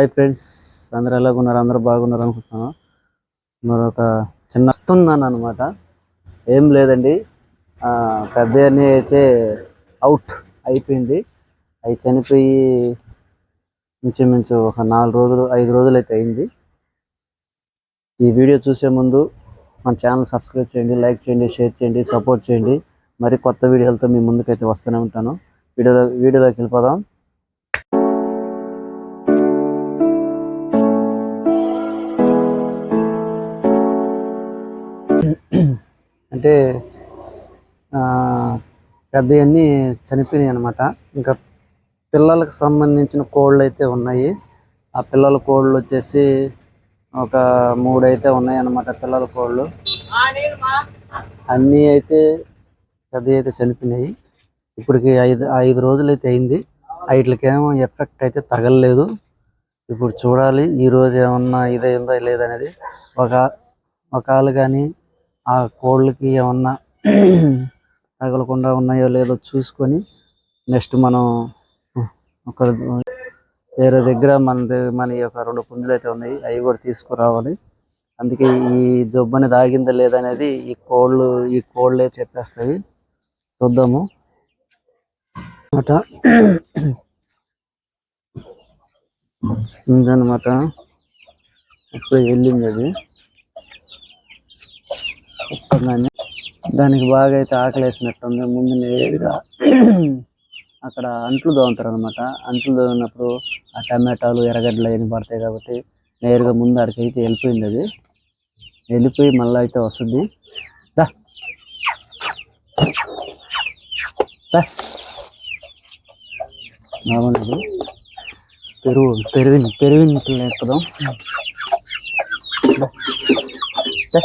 Hi friends అందరు ఎలాగున్నారు? అందరూ బాగున్నారు అనుకుంటున్నాను. మరొక చిన్న వస్తున్నాను అనమాట ఏం లేదండి. పెద్ద అయితే అవుట్ అయిపోయింది. అవి చనిపోయి ఇంచుమించు ఒక నాలుగు రోజులు ఐదు రోజులు అయితే అయింది. ఈ వీడియో చూసే ముందు మన ఛానల్ సబ్స్క్రైబ్ చేయండి లైక్ చేయండి షేర్ చేయండి సపోర్ట్ చేయండి. మరి కొత్త వీడియోలతో మీ ముందుకైతే వస్తూనే ఉంటాను. వీడియోలో వీడియోలోకి వెళ్ళిపోదాం. అంటే పెద్దవన్నీ చనిపోయినాయి అనమాట ఇంకా పిల్లలకు సంబంధించిన కోళ్ళు అయితే ఉన్నాయి. ఆ పిల్లల కోళ్ళు వచ్చేసి ఒక మూడు అయితే ఉన్నాయి అన్నమాట పిల్లల కోళ్ళు. అన్నీ అయితే పెద్ద అయితే చనిపోయినాయి. ఇప్పటికి ఐదు ఐదు రోజులు అయితే అయింది. వీటికేమో ఎఫెక్ట్ అయితే తగలలేదు. ఇప్పుడు చూడాలి ఈ రోజు ఏమన్నా ఇదైందో లేదనేది. ఒక ఒకళ్ళు కానీ ఆ కోళ్ళకి ఏమన్నా తగలకుండా ఉన్నాయో లేదో చూసుకొని నెక్స్ట్ మనం ఒక వేరే దగ్గర మన మన యొక్క రెండు పుంజులు అయితే ఉన్నాయి అవి కూడా తీసుకురావాలి. అందుకే ఈ జబ్బు అనేది లేదనేది ఈ కోళ్ళు ఈ కోళ్ళే చెప్పేస్తాయి. చూద్దాము. అన్నమాట. ఉందన్నమాట ఇప్పుడు వెళ్ళింది అది. ఒక్కగానే దానికి బాగా అయితే ఆకలి వేసినట్టుంది ముందు నేరుగా అక్కడ అంట్లు దోముతారు అనమాట అంట్లు దోమినప్పుడు ఆ టమాటాలు ఎర్రగడ్డలు అవన్నీ పడతాయి కాబట్టి నేరుగా ముందు అక్కడికి అయితే వెళ్ళిపోయింది అది. వెళ్ళిపోయి మళ్ళీ అయితే వస్తుంది. దా. బాగున్నది పెరుగు పెరుగు పెరుగు ఎక్కుదాం దా. దా.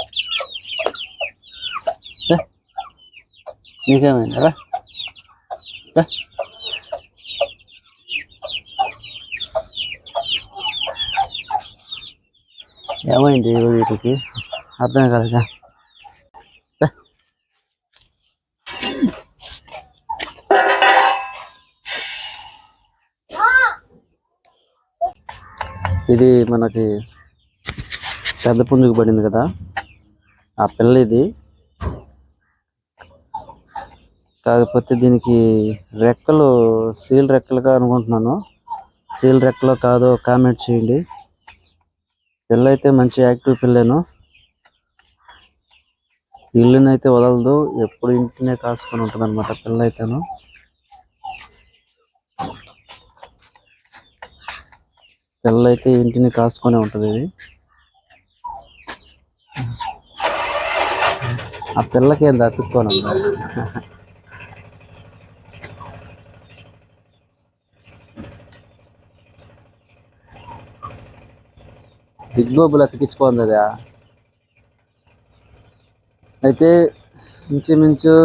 దా. నీకేమైంది రా. ఏమైంది వీటికి? అర్థం కాలేదా? ఇది మనకి పెద్ద పుంజుకు పడింది కదా. ఆ పిల్ల ఇది. కాకపోతే దీనికి రెక్కలు సీల్ రెక్కలుగా అనుకుంటున్నాను. సీల్ రెక్కలో కాదో కామెంట్ చేయండి. పిల్ల అయితే మంచి యాక్టివ్ పిల్లను ఇల్లునైతే వదలదు ఎప్పుడు ఇంటినే కాసుకొని ఉంటుంది అనమాట పిల్ల అయితేను పిల్ల అయితే ఇంటిని కాసుకొని ఉంటుంది ఇది. ఆ పిల్లకి ఏం అతుక్కోను బిగ్ అతికించుకుంది అతికించుకోంది అయితే ఇంచుమించు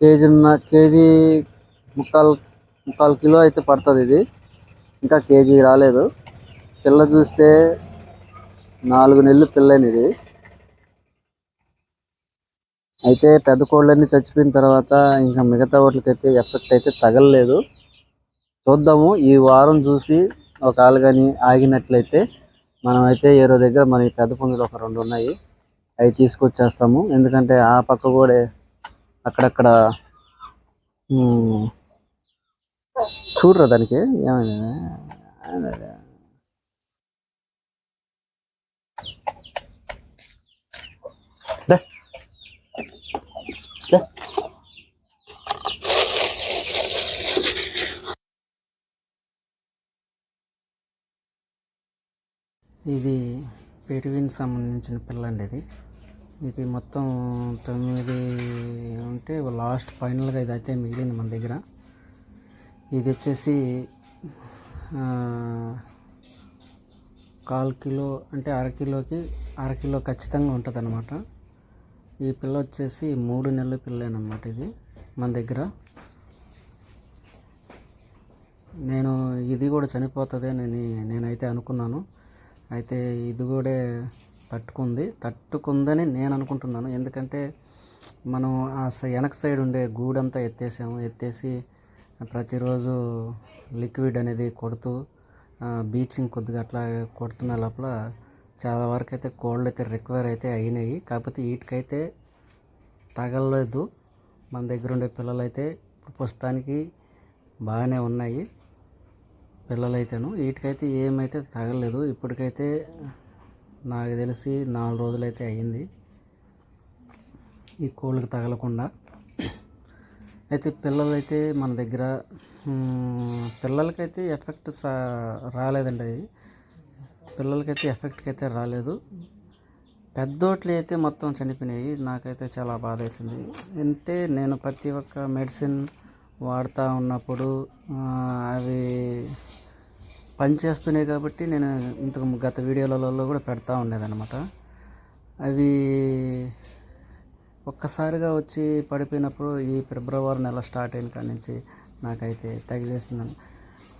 కేజీన్న కేజీ ముక్కాలు ముక్కాలు కిలో అయితే పడుతుంది ఇది. ఇంకా కేజీ రాలేదు. పిల్ల చూస్తే నాలుగు నెలలు పిల్లని ఇది. అయితే పెద్ద కోళ్ళన్నీ చచ్చిపోయిన తర్వాత ఇంకా మిగతా వాటికైతే ఎఫెక్ట్ అయితే తగలలేదు. చూద్దాము ఈ వారం చూసి ఒక కానీ ఆగినట్లయితే మనం అయితే ఏరో దగ్గర మన పెద్ద పుంజులు ఒక రెండు ఉన్నాయి. అవి తీసుకొచ్చేస్తాము. ఎందుకంటే ఆ పక్క కూడా అక్కడక్కడ చూడరా దానికి? ఏమైంది? Yeah. ఇది పెరువిన్ సంబంధించిన పిల్ల అండి ఇది. ఇది మొత్తం తొమ్మిది ఉంటే లాస్ట్ ఫైనల్గా ఇది అయితే మిగిలింది మన దగ్గర. ఇది వచ్చేసి కాల్ కిలో అంటే అర కిలోకి అర కిలో ఖచ్చితంగా ఉంటుంది అనమాట ఈ పిల్ల వచ్చేసి మూడు నెలల పిల్లేనమాట ఇది మన దగ్గర. నేను ఇది కూడా చనిపోతుంది నేను నేనైతే అనుకున్నాను. అయితే ఇది కూడా తట్టుకుంది. తట్టుకుందని నేను అనుకుంటున్నాను. ఎందుకంటే మనం ఆ సై- వెనక సైడ్ ఉండే గూడంతా ఎత్తేసాము. ఎత్తేసి ప్రతిరోజు లిక్విడ్ అనేది కొడుతూ బీచింగ్ కొద్దిగా అట్లా కొడుతున్న లోపల చాలా వరకు అయితే కోళ్ళు అయితే రికవర్ అయితే అయినాయి. కాకపోతే వీటికైతే తగలలేదు. మన దగ్గర ఉండే పిల్లలు అయితే ఇప్పుడు ప్రస్తుతానికి బాగానే ఉన్నాయి. పిల్లలైతేను. వీటికైతే ఏమైతే తగలలేదు ఇప్పటికైతే నాకు తెలిసి నాలుగు రోజులైతే అయ్యింది. ఈ కోళ్ళకి తగలకుండా. అయితే పిల్లలైతే మన దగ్గర పిల్లలకైతే ఎఫెక్ట్ సా రాలేదండి అది. పిల్లలకైతే ఎఫెక్ట్కి అయితే రాలేదు. పెద్దోట్లు అయితే మొత్తం చనిపోయినాయి. నాకైతే చాలా బాధ వేసింది అంటే నేను ప్రతి ఒక్క మెడిసిన్ వాడుతూ ఉన్నప్పుడు అవి పనిచేస్తున్నాయి కాబట్టి నేను ఇంతకు గత వీడియోలలో కూడా పెడతా ఉండేదన్నమాట. అవి ఒక్కసారిగా వచ్చి పడిపోయినప్పుడు ఈ ఫిబ్రవరి నెల స్టార్ట్ అయిన కాడి నుంచి నాకైతే తగిలేసిందని.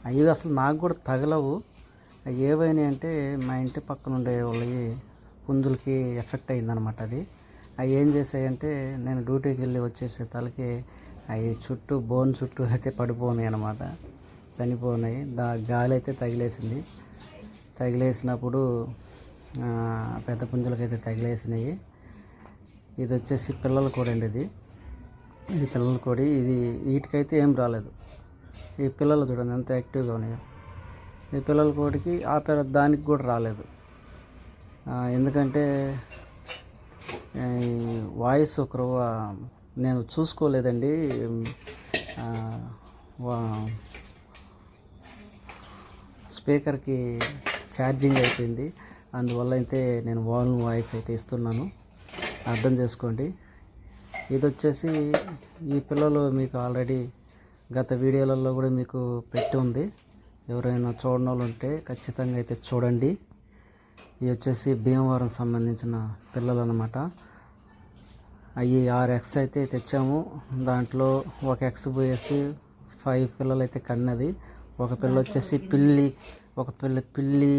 అవి అసలు నాకు కూడా తగలవు. అవి ఏవైనాయి అంటే మా ఇంటి పక్కన ఉండే వాళ్ళకి పుంజులకి ఎఫెక్ట్ అయిందనమాట అది. అవి ఏం చేసాయంటే నేను డ్యూటీకి వెళ్ళి వచ్చేసే తలకి అవి చుట్టూ బోన్ చుట్టూ అయితే పడిపోయినాయి అనమాట చనిపోయినాయి దా గాలి అయితే తగిలేసింది. తగిలేసినప్పుడు పెద్ద పుంజులకైతే తగిలేసినాయి. ఇది వచ్చేసి పిల్లల కోడి అండి ఇది. ఇది పిల్లల కోడి. ఇది వీటికైతే ఏం రాలేదు. ఈ పిల్లలు చూడండి ఎంత యాక్టివ్గా ఉన్నాయో. ఈ పిల్లల కోడికి ఆ పిల్ల దానికి కూడా రాలేదు. ఎందుకంటే వాయిస్ ఒకరు నేను చూసుకోలేదండి. వా- స్పీకర్కి ఛార్జింగ్ అయిపోయింది. అందువల్ల అయితే నేను వాల్యూమ్ వాయిస్ అయితే ఇస్తున్నాను. అర్థం చేసుకోండి. ఇది వచ్చేసి ఈ పిల్లలు మీకు ఆల్రెడీ గత వీడియోలలో కూడా మీకు పెట్టి ఉంది. ఎవరైనా చూడని వాళ్ళు ఉంటే ఖచ్చితంగా అయితే చూడండి. ఇది వచ్చేసి భీమవరం సంబంధించిన పిల్లలు అనమాట అవి ఆరు ఎక్స్ అయితే తెచ్చాము. దాంట్లో ఒక ఎక్స్ పోయేసి ఫైవ్ పిల్లలు అయితే కన్నది. ఒక పిల్ల వచ్చేసి పిల్లి ఒక పిల్ల పిల్లి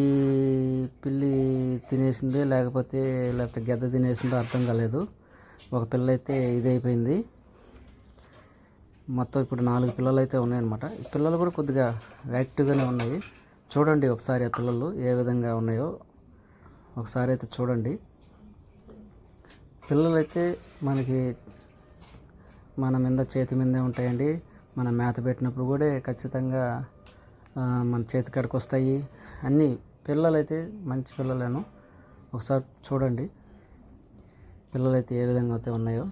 పిల్లి తినేసింది లేకపోతే లేకపోతే గెద్ద తినేసిందో అర్థం కాలేదు. ఒక పిల్ల అయితే ఇదైపోయింది. మొత్తం ఇప్పుడు నాలుగు పిల్లలు అయితే ఉన్నాయన్నమాట. ఈ పిల్లలు కూడా కొద్దిగా యాక్టివ్గానే ఉన్నాయి. చూడండి ఒకసారి ఆ పిల్లలు ఏ విధంగా ఉన్నాయో. ఒకసారి అయితే చూడండి. పిల్లలు అయితే మనకి మన మీద చేతి మీదే ఉంటాయండి. మనం మేత పెట్టినప్పుడు కూడా ఖచ్చితంగా మన చేతి కాడికి వస్తాయి అన్నీ పిల్లలైతే మంచి పిల్లలేను. ఒకసారి చూడండి. పిల్లలైతే ఏ విధంగా అయితే ఉన్నాయో.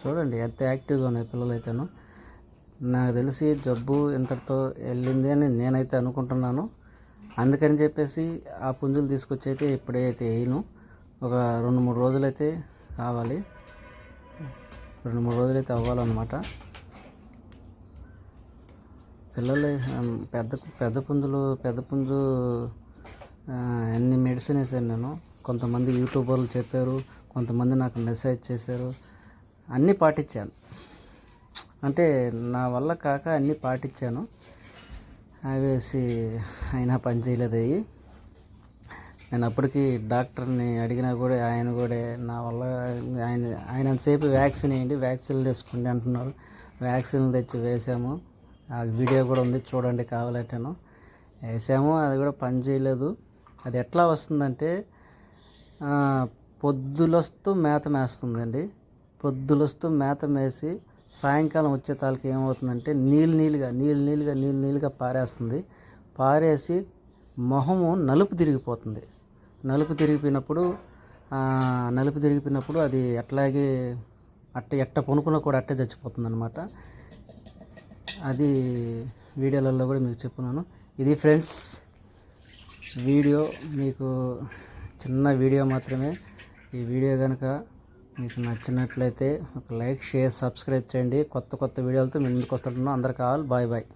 చూడండి ఎంత యాక్టివ్గా ఉన్నాయి పిల్లలైతేను. నాకు తెలిసి జబ్బు ఇంతటితో వెళ్ళింది అని నేనైతే అనుకుంటున్నాను. అందుకని చెప్పేసి ఆ పుంజులు తీసుకొచ్చి అయితే ఇప్పుడే అయితే వేయను. ఒక రెండు మూడు రోజులైతే కావాలి. రెండు మూడు రోజులైతే అవ్వాలన్నమాట. పిల్లలు పెద్ద పెద్ద పుంజులు పెద్ద పుంజు అన్ని మెడిసిన్ వేసాను నేను. కొంతమంది యూట్యూబర్లు చెప్పారు కొంతమంది నాకు మెసేజ్ చేశారు. అన్నీ పాటించాను. అంటే నా వల్ల కాక అన్నీ పాటించాను. అవేసి అయినా పని చేయలేదు అవి నేను అప్పటికి డాక్టర్ని అడిగినా కూడా ఆయన కూడా నా వల్ల ఆయన ఆయనంతసేపు వ్యాక్సిన్ వేయండి వ్యాక్సిన్లు తెచ్చుకోండి అంటున్నారు. వ్యాక్సిన్లు తెచ్చి వేసాము. ఆ వీడియో కూడా ఉంది చూడండి కావాలంటేను. వేసాము అది కూడా పని చేయలేదు. అది ఎట్లా వస్తుందంటే పొద్దులొస్తూ మేత మేస్తుందండి. పొద్దులొస్తూ మేత మేసి సాయంకాలం వచ్చే తాలకి ఏమవుతుందంటే నీళ్ళు నీళ్ళుగా నీళ్ళు నీళ్ళుగా నీళ్ళు నీళ్ళుగా పారేస్తుంది. పారేసి మొహము నలుపు తిరిగిపోతుంది. నలుపు తిరిగిపోయినప్పుడు నలుపు తిరిగిపోయినప్పుడు అది ఎట్లాగే అట్ట ఎట్ట పొనుకున్న కూడా అట్టే చచ్చిపోతుంది అనమాట అది వీడియోలలో కూడా మీకు చెప్పున్నాను. ఇది ఫ్రెండ్స్ వీడియో మీకు చిన్న వీడియో మాత్రమే. ఈ వీడియో కనుక మీకు నచ్చినట్లయితే ఒక లైక్ షేర్ సబ్స్క్రైబ్ చేయండి. కొత్త కొత్త వీడియోలతో మేము ముందుకు వస్తుంటున్నాం అందరికి కావాలి బాయ్ బాయ్.